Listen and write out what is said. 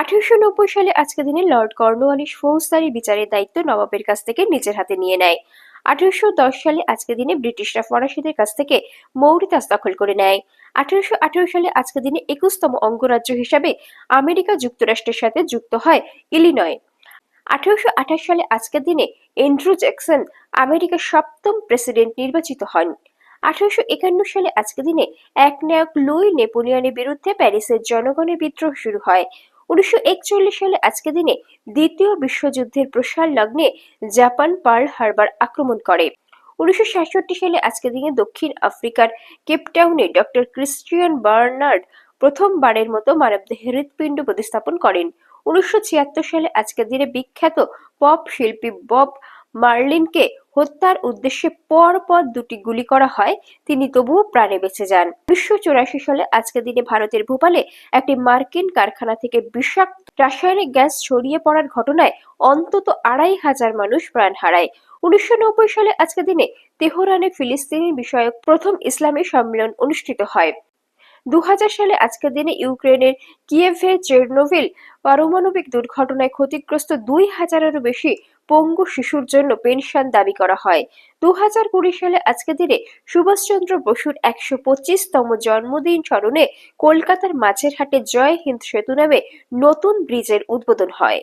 আঠারোশো নব্বই সালে আজকের দিনে লর্ড কর্নওয়ালিস ফৌজদারি বিচারের দায়িত্ব নবাবের কাছ থেকে নিজের হাতে নিয়ে নেয়। সালে আজকের দিনে ব্রিটিশরা ফরাসিদের কাছ থেকে মৌরিতাস দখল করে নেয়। সালে আজকের দিনে একুশতম অঙ্গরাজ্য হিসাবে আমেরিকা যুক্তরাষ্ট্রের সাথে যুক্ত হয় ইলিনয়। আঠারোশো আঠাশ সালে আজকের দিনে এন্ড্রু জ্যাকসন আমেরিকার সপ্তম প্রেসিডেন্ট নির্বাচিত হন। আঠারোশো একান্ন সালে আজকের দিনে এক নায়ক লুই নেপোলিয়নের বিরুদ্ধে প্যারিসের জনগণের বিদ্রোহ শুরু হয়। উনিশশো একচল্লিশ সালে আজকে দিনে দ্বিতীয় বিশ্বযুদ্ধের প্রসার লগ্নে জাপান পার্ল হারবার আক্রমণ করে। উনিশশো সাতষট্টি সালে আজকে দিনে দক্ষিণ আফ্রিকার কেপটাউনে ডক্টর ক্রিস্টিয়ান বার্নার্ড প্রথমবারের মতো মানবদেহের হৃৎপিণ্ড প্রতিস্থাপন করেন। উনিশশো ছিয়াত্তর সালে আজকের দিনে বিখ্যাত পপ শিল্পী বব মার্লিনকে হত্যার উদ্দেশ্যে পর পর দুটি গুলি করা হয়, তিনি তবুও প্রাণে বেঁচে যান। উনিশশো চৌরাশি সালে আজকের দিনে ভারতের ভোপালে একটি মার্কিন কারখানা থেকে বিষাক্ত রাসায়নিক গ্যাস ছড়িয়ে পড়ার ঘটনায় অন্তত আড়াই হাজার মানুষ প্রাণ হারায়। উনিশশো নব্বই সালে আজকের দিনে তেহরানে ফিলিস্তিনি বিষয়ক প্রথম ইসলামী সম্মেলন অনুষ্ঠিত হয়। দু হাজার সালে আজকের দিনে ইউক্রেনের কিয়েভে চেরনোভিল পারমাণবিক দুর্ঘটনায় ক্ষতিগ্রস্ত দুই হাজারেরও বেশি পঙ্গু শিশুর জন্য পেনশন দাবি করা হয়। দু হাজার কুড়ি সালে আজকের দিনে সুভাষচন্দ্র বসুর একশো পঁচিশতম জন্মদিন স্মরণে কলকাতার মাঝেরহাটে জয় হিন্দ সেতু নামে নতুন ব্রিজের উদ্বোধন হয়।